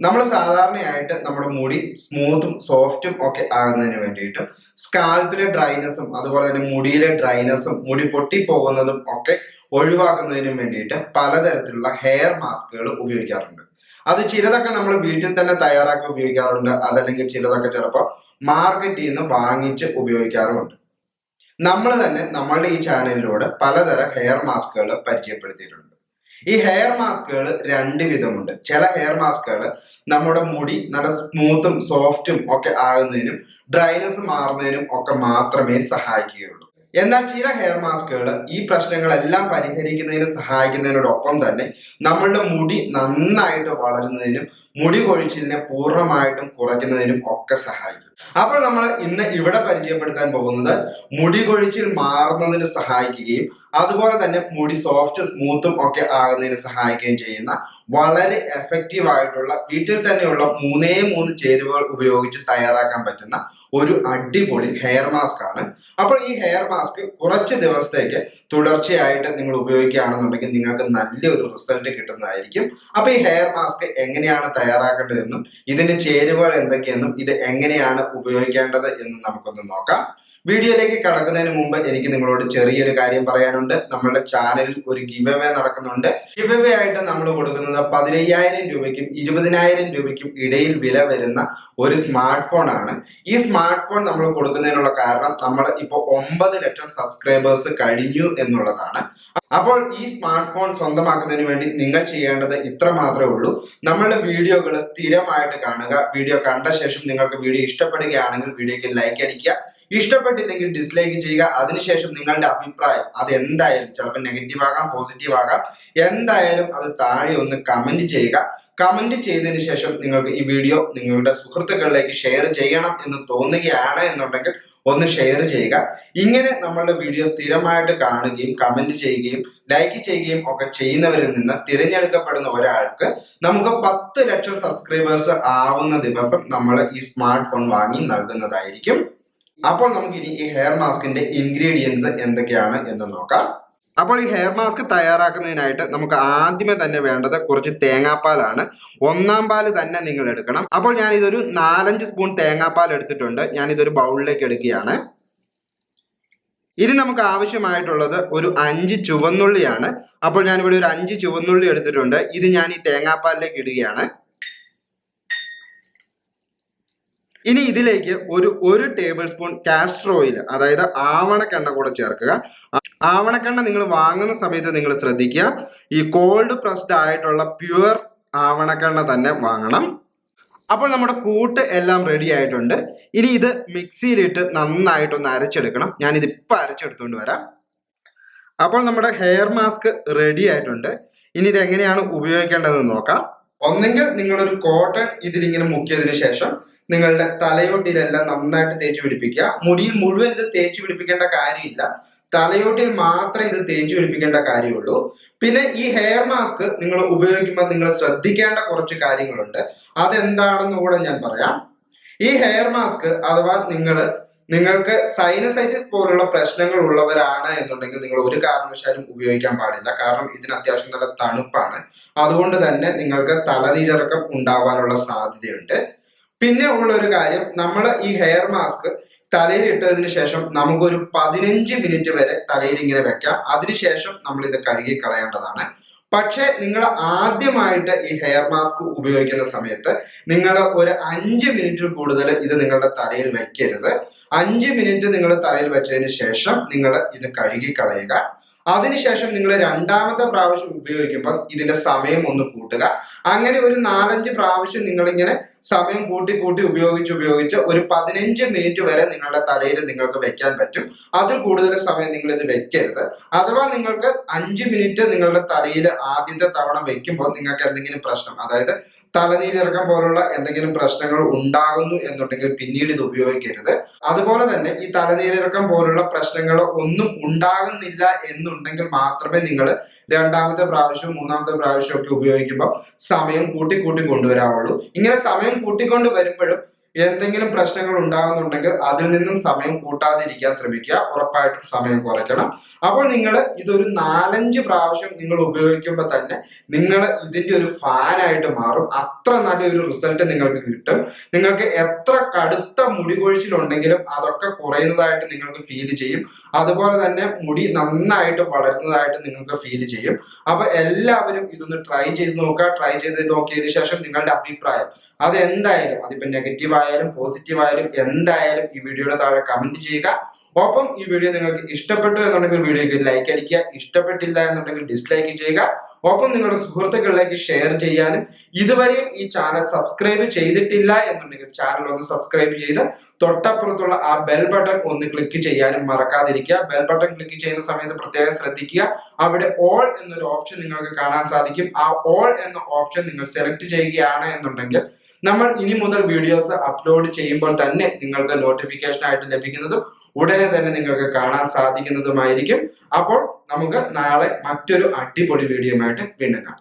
നമ്മൾ സാധാരണയായിട്ട് നമ്മുടെ മുടി സ്മൂത്തും സോഫ്റ്റും ഒക്കെ ആകുന്നതിന് വേണ്ടിയിട്ട് സ്കാൽപ്പിലെ ഡ്രൈനസും അതുപോലെ തന്നെ മുടിയിലെ ഡ്രൈനസും മുടി പൊട്ടിപ്പോകുന്നതും ഒക്കെ ഒഴിവാക്കുന്നതിനും വേണ്ടിയിട്ട് പലതരത്തിലുള്ള ഹെയർ മാസ്കുകൾ ഉപയോഗിക്കാറുണ്ട്. അത് ചിലതൊക്കെ നമ്മൾ വീട്ടിൽ തന്നെ തയ്യാറാക്കി ഉപയോഗിക്കാറുണ്ട്. അതല്ലെങ്കിൽ ചിലതൊക്കെ ചിലപ്പോൾ മാർക്കറ്റിൽ നിന്ന് വാങ്ങിച്ച് ഉപയോഗിക്കാറുമുണ്ട്. നമ്മൾ തന്നെ നമ്മളുടെ ഈ ചാനലിലൂടെ പലതരം ഹെയർ മാസ്കുകൾ പരിചയപ്പെടുത്തിയിട്ടുണ്ട്. ഈ ഹെയർ മാസ്കുകൾ രണ്ട് വിധമുണ്ട്. ചില ഹെയർ മാസ്കുകൾ നമ്മുടെ മുടി നല്ല സ്മൂത്തും സോഫ്റ്റും ഒക്കെ ആകുന്നതിനും ഡ്രൈനസ് മാറുന്നതിനും ഒക്കെ മാത്രമേ സഹായിക്കുകയുള്ളൂ. എന്നാൽ ചില ഹെയർ മാസ്കുകൾ ഈ പ്രശ്നങ്ങളെല്ലാം പരിഹരിക്കുന്നതിന് സഹായിക്കുന്നതിനോടൊപ്പം തന്നെ നമ്മളുടെ മുടി നന്നായിട്ട് വളരുന്നതിനും മുടി കൊഴിച്ചിലിനെ പൂർണമായിട്ടും കുറയ്ക്കുന്നതിനും ഒക്കെ സഹായിക്കും. അപ്പോൾ നമ്മൾ ഇന്ന് ഇവിടെ പരിചയപ്പെടുത്താൻ പോകുന്നത് മുടി കൊഴിച്ചിൽ മാറുന്നതിന് സഹായിക്കുകയും അതുപോലെ തന്നെ മുടി സോഫ്റ്റ് സ്മൂത്തും ഒക്കെ ആകുന്നതിന് സഹായിക്കുകയും ചെയ്യുന്ന വളരെ എഫക്റ്റീവ് ആയിട്ടുള്ള വീട്ടിൽ തന്നെയുള്ള മൂന്നേ മൂന്ന് ചേരുവകൾ ഉപയോഗിച്ച് തയ്യാറാക്കാൻ പറ്റുന്ന ഒരു അടിപൊളി ഹെയർ മാസ്ക് ആണ്. അപ്പോൾ ഈ ഹെയർ മാസ്ക് കുറച്ച് ദിവസത്തേക്ക് തുടർച്ചയായിട്ട് നിങ്ങൾ ഉപയോഗിക്കുകയാണെന്നുണ്ടെങ്കിൽ നിങ്ങൾക്ക് നല്ലൊരു റിസൾട്ട് കിട്ടുന്നതായിരിക്കും. അപ്പോൾ ഈ ഹെയർ മാസ്ക് എങ്ങനെയാണ് തയ്യാറാക്കേണ്ടതെന്നും ഇതിന്റെ ചേരുവകൾ എന്തൊക്കെയെന്നും ഇത് എങ്ങനെയാണ് ഉപയോഗിക്കേണ്ടത് എന്നും നമുക്കൊന്ന് നോക്കാം. വീഡിയോയിലേക്ക് കടക്കുന്നതിന് മുമ്പ് എനിക്ക് നിങ്ങളോട് ചെറിയൊരു കാര്യം പറയാനുണ്ട്. നമ്മുടെ ചാനലിൽ ഒരു ഗിവ് നടക്കുന്നുണ്ട്. ഗിവ് ആയിട്ട് നമ്മൾ കൊടുക്കുന്നത് പതിനയ്യായിരം രൂപയ്ക്കും ഇരുപതിനായിരം രൂപയ്ക്കും ഇടയിൽ വില വരുന്ന ഒരു സ്മാർട്ട് ഫോൺ ആണ്. ഈ സ്മാർട്ട് ഫോൺ നമ്മൾ കൊടുക്കുന്നതിനുള്ള കാരണം നമ്മൾ ഇപ്പോൾ ഒമ്പത് ലക്ഷം സബ്സ്ക്രൈബേഴ്സ് കഴിഞ്ഞു എന്നുള്ളതാണ്. അപ്പോൾ ഈ സ്മാർട്ട് ഫോൺ സ്വന്തമാക്കുന്നതിന് വേണ്ടി നിങ്ങൾ ചെയ്യേണ്ടത് ഇത്ര മാത്രമേ ഉള്ളൂ. നമ്മളുടെ വീഡിയോകൾ സ്ഥിരമായിട്ട് കാണുക. വീഡിയോ കണ്ട ശേഷം നിങ്ങൾക്ക് വീഡിയോ ഇഷ്ടപ്പെടുകയാണെങ്കിൽ വീഡിയോയ്ക്ക് ലൈക്ക് അടിക്കുക. ഇഷ്ടപ്പെട്ടില്ലെങ്കിൽ ഡിസ്ലൈക്ക് ചെയ്യുക. അതിനുശേഷം നിങ്ങളുടെ അഭിപ്രായം അത് എന്തായാലും ചിലപ്പോൾ നെഗറ്റീവ് ആകാം പോസിറ്റീവ് ആകാം. എന്തായാലും അത് താഴെ ഒന്ന് കമന്റ് ചെയ്യുക. കമന്റ് ചെയ്തതിന് ശേഷം നിങ്ങൾക്ക് ഈ വീഡിയോ നിങ്ങളുടെ സുഹൃത്തുക്കളിലേക്ക് ഷെയർ ചെയ്യണം എന്ന് തോന്നുകയാണ് എന്നുണ്ടെങ്കിൽ ഒന്ന് ഷെയർ ചെയ്യുക. ഇങ്ങനെ നമ്മളുടെ വീഡിയോ സ്ഥിരമായിട്ട് കാണുകയും കമന്റ് ചെയ്യുകയും ലൈക്ക് ചെയ്യുകയും ഒക്കെ ചെയ്യുന്നവരിൽ നിന്ന് തിരഞ്ഞെടുക്കപ്പെടുന്ന ഒരാൾക്ക് നമുക്ക് പത്ത് ലക്ഷം സബ്സ്ക്രൈബേഴ്സ് ആവുന്ന ദിവസം നമ്മൾ ഈ സ്മാർട്ട് ഫോൺ വാങ്ങി നൽകുന്നതായിരിക്കും. അപ്പോൾ നമുക്ക് ഇനി ഈ ഹെയർ മാസ്കിന്റെ ഇൻഗ്രീഡിയൻസ് എന്തൊക്കെയാണ് എന്ന് നോക്കാം. അപ്പോൾ ഈ ഹെയർ മാസ്ക് തയ്യാറാക്കുന്നതിനായിട്ട് നമുക്ക് ആദ്യമേ തന്നെ വേണ്ടത് കുറച്ച് തേങ്ങാപ്പാലാണ്. ഒന്നാം പാൽ തന്നെ നിങ്ങൾ എടുക്കണം. അപ്പോൾ ഞാൻ ഇതൊരു നാലഞ്ച് സ്പൂൺ തേങ്ങാപ്പാൽ എടുത്തിട്ടുണ്ട്. ഞാൻ ഇതൊരു ബൗളിലേക്ക് എടുക്കുകയാണ്. ഇനി നമുക്ക് ആവശ്യമായിട്ടുള്ളത് ഒരു അഞ്ച് ചുവന്നുള്ളിയാണ്. അപ്പോൾ ഞാനിവിടെ ഒരു അഞ്ച് ചുവന്നുള്ളി എടുത്തിട്ടുണ്ട്. ഇത് ഞാൻ ഈ തേങ്ങാപ്പാലിലേക്ക് ഇടുകയാണ്. ഇനി ഇതിലേക്ക് ഒരു ഒരു ടേബിൾ സ്പൂൺ കാസ്റ്റർ ഓയിൽ അതായത് ആവണക്കെണ്ണ കൂടെ ചേർക്കുക. ആവണക്കെണ്ണ നിങ്ങൾ വാങ്ങുന്ന സമയത്ത് നിങ്ങൾ ശ്രദ്ധിക്കുക. ഈ കോൾഡ് പ്രസ്ഡ് ആയിട്ടുള്ള പ്യുവർ ആവണക്കെണ്ണ തന്നെ വാങ്ങണം. അപ്പോൾ നമ്മുടെ കൂട്ട് എല്ലാം റെഡി ആയിട്ടുണ്ട്. ഇനി ഇത് മിക്സിയിലിട്ട് നന്നായിട്ടൊന്ന് അരച്ചെടുക്കണം. ഞാൻ ഇത് ഇപ്പം അരച്ചെടുത്തുകൊണ്ട് വരാം. അപ്പോൾ നമ്മുടെ ഹെയർ മാസ്ക് റെഡി ആയിട്ടുണ്ട്. ഇനി ഇത് എങ്ങനെയാണ് ഉപയോഗിക്കേണ്ടതെന്ന് നോക്കാം. ഒന്നെങ്കിൽ നിങ്ങളൊരു കോട്ടൺ ഇതിലിങ്ങനെ മുക്കിയതിന് ശേഷം നിങ്ങളുടെ തലയോട്ടിലെല്ലാം നന്നായിട്ട് തേച്ച് പിടിപ്പിക്കുക. മുടിയിൽ മുഴുവൻ ഇത് തേച്ച് പിടിപ്പിക്കേണ്ട കാര്യമില്ല. തലയോട്ടിൽ മാത്രമേ ഇത് തേച്ച് പിടിപ്പിക്കേണ്ട കാര്യമുള്ളൂ. പിന്നെ ഈ ഹെയർ മാസ്ക് നിങ്ങൾ ഉപയോഗിക്കുമ്പോൾ നിങ്ങൾ ശ്രദ്ധിക്കേണ്ട കുറച്ച് കാര്യങ്ങളുണ്ട്. അതെന്താണെന്ന് കൂടെ ഞാൻ പറയാം. ഈ ഹെയർ മാസ്ക് അഥവാ നിങ്ങൾ നിങ്ങൾക്ക് സൈനസൈറ്റിസ് പോലുള്ള പ്രശ്നങ്ങൾ ഉള്ളവരാണ് എന്നുണ്ടെങ്കിൽ നിങ്ങൾ ഒരു കാരണവശാലും ഉപയോഗിക്കാൻ പാടില്ല. കാരണം ഇതിന് അത്യാവശ്യം നല്ല തണുപ്പാണ്. അതുകൊണ്ട് തന്നെ നിങ്ങൾക്ക് തലനീരിറക്കം ഉണ്ടാവാനുള്ള സാധ്യതയുണ്ട്. പിന്നെ ഉള്ള ഒരു കാര്യം നമ്മൾ ഈ ഹെയർ മാസ്ക് തലയിൽ ഇട്ടതിന് ശേഷം നമുക്കൊരു പതിനഞ്ച് മിനിറ്റ് വരെ തലയിൽ ഇങ്ങനെ വെക്കാം. അതിനുശേഷം നമ്മൾ ഇത് കഴുകി കളയേണ്ടതാണ്. പക്ഷേ നിങ്ങൾ ആദ്യമായിട്ട് ഈ ഹെയർ മാസ്ക് ഉപയോഗിക്കുന്ന സമയത്ത് നിങ്ങൾ ഒരു അഞ്ച് മിനിറ്റിൽ കൂടുതൽ ഇത് നിങ്ങളുടെ തലയിൽ വയ്ക്കരുത് അഞ്ച് മിനിറ്റ് നിങ്ങൾ തലയിൽ വെച്ചതിന് ശേഷം നിങ്ങൾ ഇത് കഴുകി കളയുക. അതിനുശേഷം നിങ്ങൾ രണ്ടാമത്തെ പ്രാവശ്യം ഉപയോഗിക്കുമ്പോൾ ഇതിന്റെ സമയം ഒന്ന് കൂട്ടുക. അങ്ങനെ ഒരു നാലഞ്ച് പ്രാവശ്യം നിങ്ങളിങ്ങനെ സമയം കൂട്ടി കൂട്ടി ഉപയോഗിച്ച് ഉപയോഗിച്ച് ഒരു പതിനഞ്ച് മിനിറ്റ് വരെ നിങ്ങളുടെ തലയിൽ നിങ്ങൾക്ക് വെക്കാൻ പറ്റും. അതിൽ കൂടുതൽ സമയം നിങ്ങൾ ഇത് വെക്കരുത്. അഥവാ നിങ്ങൾക്ക് അഞ്ച് മിനിറ്റ് നിങ്ങളുടെ തലയിൽ ആദ്യത്തെ തവണ വെക്കുമ്പോൾ നിങ്ങൾക്ക് എന്തെങ്കിലും പ്രശ്നം അതായത് തലനീരിറക്കം പോലുള്ള എന്തെങ്കിലും പ്രശ്നങ്ങൾ ഉണ്ടാകുന്നു എന്നുണ്ടെങ്കിൽ പിന്നീട് ഇത് ഉപയോഗിക്കരുത്. അതുപോലെ തന്നെ ഈ തലനീരിറക്കം പോലുള്ള പ്രശ്നങ്ങൾ ഒന്നും ഉണ്ടാകുന്നില്ല എന്നുണ്ടെങ്കിൽ മാത്രമേ നിങ്ങൾ രണ്ടാമത്തെ പ്രാവശ്യവും മൂന്നാമത്തെ പ്രാവശ്യവും ഒക്കെ ഉപയോഗിക്കുമ്പോൾ സമയം കൂട്ടി കൂട്ടി കൊണ്ടുവരാവുള്ളൂ. ഇങ്ങനെ സമയം കൂട്ടിക്കൊണ്ട് വരുമ്പോഴും എന്തെങ്കിലും പ്രശ്നങ്ങൾ ഉണ്ടാകുന്നുണ്ടെങ്കിൽ അതിൽ നിന്നും സമയം കൂട്ടാതിരിക്കാൻ ശ്രമിക്കുക. ഉറപ്പായിട്ടും സമയം കുറയ്ക്കണം. അപ്പോൾ നിങ്ങൾ ഇതൊരു നാലഞ്ച് പ്രാവശ്യം നിങ്ങൾ ഉപയോഗിക്കുമ്പോൾ തന്നെ നിങ്ങൾ ഇതിന്റെ ഒരു ഫാനായിട്ട് മാറും. അത്ര നല്ലൊരു റിസൾട്ട് നിങ്ങൾക്ക് കിട്ടും. നിങ്ങൾക്ക് എത്ര കടുത്ത മുടി കൊഴിച്ചിലുണ്ടെങ്കിലും അതൊക്കെ കുറയുന്നതായിട്ട് നിങ്ങൾക്ക് ഫീൽ ചെയ്യും. അതുപോലെ തന്നെ മുടി നന്നായിട്ട് വളരുന്നതായിട്ട് നിങ്ങൾക്ക് ഫീൽ ചെയ്യും. അപ്പൊ എല്ലാവരും ഇതൊന്ന് ട്രൈ ചെയ്ത് നോക്കുക. ട്രൈ ചെയ്ത് നോക്കിയതിനു ശേഷം നിങ്ങളുടെ അഭിപ്രായം. അത് എന്തായാലും അതിപ്പോ നെഗറ്റീവ് ആയാലും പോസിറ്റീവ് ആയാലും എന്തായാലും ഈ വീഡിയോയുടെ താഴെ കമന്റ് ചെയ്യുക. ഒപ്പം ഈ വീഡിയോ നിങ്ങൾക്ക് ഇഷ്ടപ്പെട്ടു എന്നുണ്ടെങ്കിൽ വീഡിയോക്ക് ലൈക്ക് അടിക്കുക. ഇഷ്ടപ്പെട്ടില്ല എന്നുണ്ടെങ്കിൽ ഡിസ്ലൈക്ക് ചെയ്യുക. ഒപ്പം നിങ്ങളുടെ സുഹൃത്തുക്കളിലേക്ക് ഷെയർ ചെയ്യാനും. ഇതുവരെയും ഈ ചാനൽ സബ്സ്ക്രൈബ് ചെയ്തിട്ടില്ല എന്നുണ്ടെങ്കിൽ ചാനൽ ഒന്ന് സബ്സ്ക്രൈബ് ചെയ്ത് തൊട്ടപ്പുറത്തുള്ള ആ ബെൽ ബട്ടൺ ഒന്ന് ക്ലിക്ക് ചെയ്യാനും മറക്കാതിരിക്കുക. ബെൽ ബട്ടൺ ക്ലിക്ക് ചെയ്യുന്ന സമയത്ത് പ്രത്യേകം ശ്രദ്ധിക്കുക. അവിടെ ഓൾ എന്നൊരു ഓപ്ഷൻ നിങ്ങൾക്ക് കാണാൻ സാധിക്കും. ആ ഓൾ എന്ന ഓപ്ഷൻ നിങ്ങൾ സെലക്ട് ചെയ്യുകയാണ് എന്നുണ്ടെങ്കിൽ നമ്മൾ ഇനി മുതൽ വീഡിയോസ് അപ്ലോഡ് ചെയ്യുമ്പോൾ തന്നെ നിങ്ങൾക്ക് നോട്ടിഫിക്കേഷൻ ആയിട്ട് ലഭിക്കുന്നതും ഉടനെ തന്നെ നിങ്ങൾക്ക് കാണാൻ സാധിക്കുന്നതുമായിരിക്കും. അപ്പോൾ നമുക്ക് നാളെ മറ്റൊരു അടിപൊളി വീഡിയോ ആയിട്ട് വീണ്ടും കാണാം.